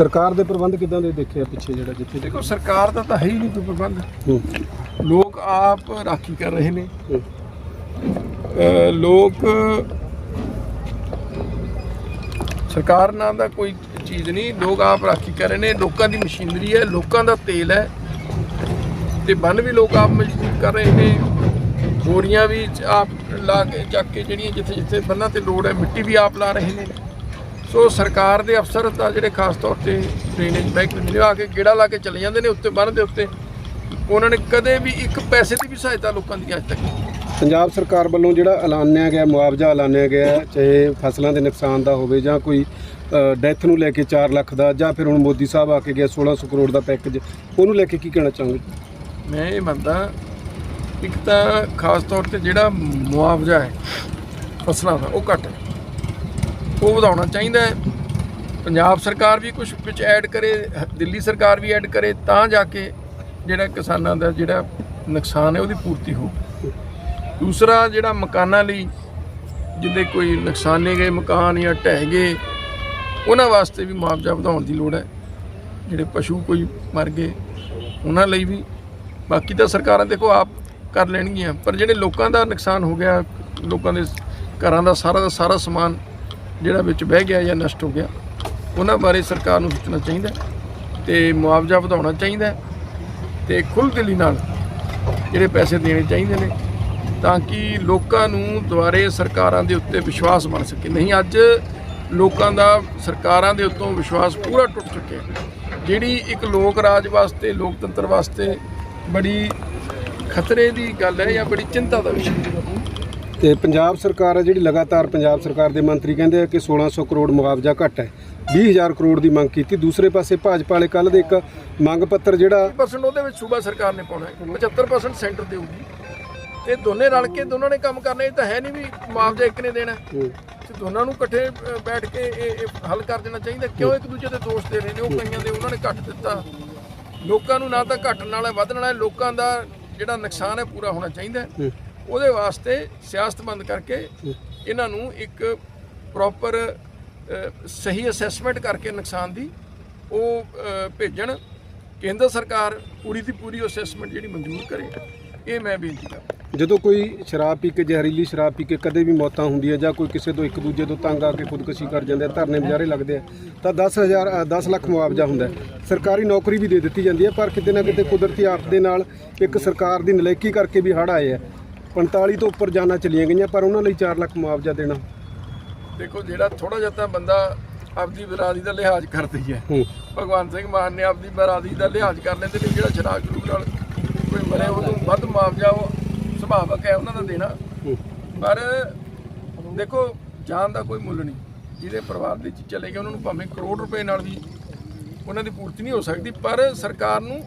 ਸਰਕਾਰ ਦੇ ਪ੍ਰਬੰਧ ਕਿਦਾਂ ਦੇ ਦੇਖੇ ਆ ਪਿੱਛੇ ਜਿਹੜਾ ਜਿੱਥੇ ਦੇਖੋ ਸਰਕਾਰ ਦਾ ਤਾਂ ਹੈ ਹੀ ਨਹੀਂ ਕੋਈ ਪ੍ਰਬੰਧ। ਲੋਕ ਆਪ ਰਾਖੀ ਕਰ ਰਹੇ ਨੇ। ਲੋਕ ਸਰਕਾਰ ਨਾਂ ਦਾ ਕੋਈ ਚੀਜ਼ ਨਹੀਂ। ਲੋਕ ਆਪ ਰਾਖੀ ਕਰ ਰਹੇ ਨੇ। ਲੋਕਾਂ ਦੀ ਮਸ਼ੀਨਰੀ ਹੈ। ਲੋਕਾਂ ਦਾ ਤੇਲ ਹੈ। ਤੇ ਬੰਨ ਵੀ ਲੋਕ ਆਪ ਮਜ਼ਬੂਤ ਕਰ ਰਹੇ ਨੇ। ਬੋਰੀਆਂ ਵੀ ਆਪ ਲਾ ਕੇ ਚੱਕ ਕੇ ਜਿਹੜੀਆਂ ਜਿੱਥੇ ਜਿੱਥੇ ਬੰਨਾਂ ਤੇ ਲੋੜ ਹੈ ਮਿੱਟੀ ਵੀ ਆਪ ਲਾ ਰਹੇ ਨੇ। ਸੋ ਸਰਕਾਰ ਦੇ ਅਫਸਰ ਤਾਂ ਜਿਹੜੇ ਖਾਸ ਤੌਰ ਤੇ ਡਰੇਨੇਜ ਮਹਿਕਮੇ ਨੇ ਆ ਕੇ ਗੇੜਾ ਲਾ ਕੇ ਚਲੇ ਜਾਂਦੇ ਨੇ ਉੱਤੇ ਬੰਨ ਦੇ ਉੱਤੇ। ਉਹਨਾਂ ਨੇ ਕਦੇ ਵੀ ਇੱਕ ਪੈਸੇ ਦੀ ਵੀ ਸਹਾਇਤਾ ਲੋਕਾਂ ਦੀ ਅੱਜ ਤੱਕ। ਪੰਜਾਬ ਸਰਕਾਰ ਵੱਲੋਂ ਜਿਹੜਾ ਐਲਾਨਿਆ ਗਿਆ ਮੁਆਵਜ਼ਾ ਐਲਾਨਿਆ ਗਿਆ ਚਾਹੇ ਫਸਲਾਂ ਦੇ ਨੁਕਸਾਨ ਦਾ ਹੋਵੇ ਜਾਂ ਕੋਈ ਡੈਥ ਨੂੰ ਲੈ ਕੇ 4 ਲੱਖ ਦਾ ਜਾਂ ਫਿਰ ਹੁਣ ਮੋਦੀ ਸਾਹਿਬ ਆ ਕੇ ਗਿਆ 1600 ਕਰੋੜ ਦਾ ਪੈਕੇਜ ਉਹਨੂੰ ਲੈ ਕੇ ਕੀ ਕਹਿਣਾ ਚਾਹੋਗੇ? ਮੈਂ ਇਹ ਮੰਨਦਾ ਇੱਕ ਤਾਂ ਖਾਸ ਤੌਰ ਤੇ ਜਿਹੜਾ ਮੁਆਵਜ਼ਾ ਹੈ ਫਸਲਾਂ ਦਾ ਉਹ ਘੱਟ ਹੈ। ਉਹ ਵਧਾਉਣਾ ਚਾਹੀਦਾ ਹੈ। ਪੰਜਾਬ ਸਰਕਾਰ ਵੀ ਕੁਝ ਵਿੱਚ ਐਡ ਕਰੇ, ਦਿੱਲੀ ਸਰਕਾਰ ਵੀ ਐਡ ਕਰੇ, ਤਾਂ ਜਾ ਕੇ ਜਿਹੜਾ ਕਿਸਾਨਾਂ ਦਾ ਜਿਹੜਾ ਨੁਕਸਾਨ ਹੈ ਉਹਦੀ ਪੂਰਤੀ ਹੋ ਦੂਸਰਾ ਜਿਹੜਾ ਮਕਾਨਾਂ ਲਈ ਜਿੱਦੇ ਕੋਈ ਨੁਕਸਾਨੇ ਗਏ, ਮਕਾਨ ਜਾਂ ਢਹਿ ਗਏ, ਉਹਨਾਂ ਵਾਸਤੇ ਵੀ ਮੁਆਵਜ਼ਾ ਵਧਾਉਣ ਦੀ ਲੋੜ ਹੈ। ਜਿਹੜੇ ਪਸ਼ੂ ਕੋਈ ਮਰ ਗਏ, ਉਹਨਾਂ ਲਈ ਵੀ। ਬਾਕੀ ਤਾਂ ਸਰਕਾਰਾਂ ਦੇਖੋ ਆਪ ਕਰ ਲੈਣਗੀਆਂ, ਪਰ ਜਿਹੜੇ ਲੋਕਾਂ ਦਾ ਨੁਕਸਾਨ ਹੋ ਗਿਆ, ਲੋਕਾਂ ਦੇ ਘਰਾਂ ਦਾ ਸਾਰਾ ਦਾ ਸਾਰਾ ਸਮਾਨ ਜਿਹੜਾ ਵਿੱਚ ਬਹਿ ਗਿਆ ਜਾਂ ਨਸ਼ਟ ਹੋ ਗਿਆ, ਉਹਨਾਂ ਬਾਰੇ ਸਰਕਾਰ ਨੂੰ ਸੋਚਣਾ ਚਾਹੀਦਾ ਹੈ ਤੇ ਮੁਆਵਜ਼ਾ ਵਧਾਉਣਾ ਚਾਹੀਦਾ ਹੈ ਖੁੱਲ੍ਹ ਖੁੱਲ੍ਹਦਿਲੀ ਨਾਲ ਜਿਹੜੇ ਪੈਸੇ ਦੇਣੇ ਚਾਹੀਦੇ ਨੇ ਤਾਂ ਕਿ ਲੋਕਾਂ ਨੂੰ ਦੁਆਰੇ ਸਰਕਾਰਾਂ ਦੇ ਉੱਤੇ ਵਿਸ਼ਵਾਸ ਬਣ ਸਕੇ। ਨਹੀਂ, ਅੱਜ ਲੋਕਾਂ ਦਾ ਸਰਕਾਰਾਂ ਦੇ ਉੱਤੋਂ ਵਿਸ਼ਵਾਸ ਪੂਰਾ ਟੁੱਟ ਚੁੱਕਿਆ ਜਿਹੜੀ ਇੱਕ ਲੋਕ ਰਾਜ ਵਾਸਤੇ, ਲੋਕਤੰਤਰ ਵਾਸਤੇ ਬੜੀ ਖਤਰੇ ਦੀ ਗੱਲ ਹੈ ਜਾਂ ਬੜੀ ਚਿੰਤਾ ਦਾ ਵਿਸ਼ਾ ਹੈ। ਤੇ ਪੰਜਾਬ ਸਰਕਾਰ ਹੈ ਜਿਹੜੀ ਲਗਾਤਾਰ ਪੰਜਾਬ ਸਰਕਾਰ ਦੇ ਮੰਤਰੀ ਕਹਿੰਦੇ ਆ ਕਿ 1600 ਕਰੋੜ ਮੁਆਵਜ਼ਾ ਘੱਟ ਹੈ। 20000 ਕਰੋੜ ਦੀ ਮੰਗ ਕੀਤੀ। ਦੂਸਰੇ ਪਾਸੇ ਭਾਜਪਾ ਵਾਲੇ ਕੱਲ ਦੇ ਇੱਕ ਮੰਗ ਪੱਤਰ ਜਿਹੜਾ 50% ਉਹਦੇ ਵਿੱਚ ਸੂਬਾ ਸਰਕਾਰ ਨੇ ਪਾਉਣਾ ਹੈ। 75% ਸੈਂਟਰ ਦੇਊਗੀ। ਤੇ ਦੋਨੇ ਰਲ ਕੇ ਦੋਨਾਂ ਨੇ ਕੰਮ ਕਰਨਾ ਇਹ ਤਾਂ ਹੈ ਨਹੀਂ ਵੀ ਮੁਆਵਜ਼ਾ ਇੱਕ ਨੇ ਦੇਣਾ ਤੇ ਦੋਨਾਂ ਨੂੰ ਇਕੱਠੇ ਬੈਠ ਕੇ ਇਹ ਹੱਲ ਕਰ ਦੇਣਾ ਚਾਹੀਦਾ। ਕਿਉਂ ਇੱਕ ਦੂਜੇ ਦੇ ਦੋਸ਼ ਦੇ ਰਹੇ ਨੇ? ਉਹ ਕਈਆਂ ਦੇ ਉਹਨਾਂ ਨੇ ਘੱਟ ਦਿੱਤਾ। ਲੋਕਾਂ ਨੂੰ ਨਾ ਤਾਂ ਘੱਟਣ ਨਾਲ ਵਧਣ ਨਾਲ ਹੈ ਲੋਕਾਂ ਦਾ ਜਿਹੜਾ ਨੁਕਸਾਨ ਹੈ ਪੂਰਾ ਹੋਣਾ ਚਾਹੀਦਾ। ਉਹਦੇ ਵਾਸਤੇ ਸਿਆਸਤਮੰਦ ਕਰਕੇ ਇਹਨਾਂ ਨੂੰ ਇੱਕ ਪ੍ਰੋਪਰ ਸਹੀ ਅਸੈਸਮੈਂਟ ਕਰਕੇ ਨੁਕਸਾਨ ਦੀ ਉਹ ਭੇਜਣ। ਕੇਂਦਰ ਸਰਕਾਰ ਪੂਰੀ ਦੀ ਪੂਰੀ ਅਸੈਸਮੈਂਟ ਜਿਹੜੀ ਮਨਜ਼ੂਰ ਕਰੇ ਇਹ ਮੈਂ ਬੇਨਤੀ ਕਰਦਾ। ਜਦੋਂ ਕੋਈ ਸ਼ਰਾਬ ਪੀ ਕੇ ਜ਼ਹਿਰੀਲੀ ਸ਼ਰਾਬ ਪੀ ਕੇ ਕਦੇ ਵੀ ਮੌਤਾਂ ਹੁੰਦੀਆਂ ਜਾਂ ਕੋਈ ਕਿਸੇ ਤੋਂ ਇੱਕ ਦੂਜੇ ਤੋਂ ਤੰਗ ਆ ਕੇ ਖੁਦਕੁਸ਼ੀ ਕਰ ਜਾਂਦੇ ਆ ਧਰਨੇ ਬਜ਼ਾਰੇ ਲੱਗਦੇ ਆ ਤਾਂ 10000 ਅ, 10 ਲੱਖ ਮੁਆਵਜ਼ਾ ਹੁੰਦਾ ਸਰਕਾਰੀ ਨੌਕਰੀ ਵੀ ਦੇ ਦਿੱਤੀ ਜਾਂਦੀ ਹੈ ਪਰ ਕਿਤੇ ਨਾ ਕਿਤੇ ਕੁਦਰਤੀ ਆਫਤ ਦੇ ਨਾਲ ਇੱਕ ਸਰਕਾਰ ਦੀ ਨਲਾਇਕੀ ਕਰਕੇ ਵੀ ਹੜ੍ਹ ਆਏ ਆ। 45 ਤੋਂ ਉੱਪਰ ਜਾਨਾਂ ਚਲੀਆਂ ਗਈਆਂ ਪਰ ਉਹਨਾਂ ਲਈ 4 ਲੱਖ ਮੁਆਵਜ਼ਾ ਦੇਣਾ। ਦੇਖੋ ਜਿਹੜਾ ਥੋੜਾ ਜਿਹਾ ਤਾਂ ਬੰਦਾ ਆਪਦੀ ਬਰਾਦਰੀ ਦਾ ਲਿਹਾਜ਼ ਕਰਦੀ ਹੈ। ਭਗਵਾਨ ਸਿੰਘ ਮਾਨ ਨੇ ਆਪਦੀ ਬਰਾਦਰੀ ਦਾ ਲਿਹਾਜ਼ ਕਰ ਲੈਂਦੇ ਨੇ ਜਿਹੜਾ ਸ਼ਰਾਬ ਜਰੂਰ ਨਾਲ ਕੋਈ ਮਰੇ ਉਹ ਤੋਂ ਵੱਧ ਮੁਆਵਜ਼ਾ ਉਹ ਸੁਭਾਵਕ ਹੈ ਉਹਨਾਂ ਦਾ ਦੇਣਾ। ਪਰ ਦੇਖੋ ਜਾਨ ਦਾ ਕੋਈ ਮੁੱਲ ਨਹੀਂ। ਜਿਹਦੇ ਪਰਿਵਾਰ ਦੇ ਚ ਚਲੇ ਗਏ ਉਹਨਾਂ ਨੂੰ ਭਾਵੇਂ ਕਰੋੜ ਰੁਪਏ ਨਾਲ ਵੀ ਉਹਨਾਂ ਦੀ ਪੂਰਤੀ ਨਹੀਂ ਹੋ ਸਕਦੀ ਪਰ ਸਰਕਾਰ ਨੂੰ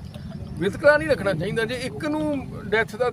ਵਿਤਕਰਾ ਨਹੀਂ ਰੱਖਣਾ ਚਾਹੀਦਾ। ਜੇ ਇੱਕ ਨੂੰ ਡੈਥ ਦਾ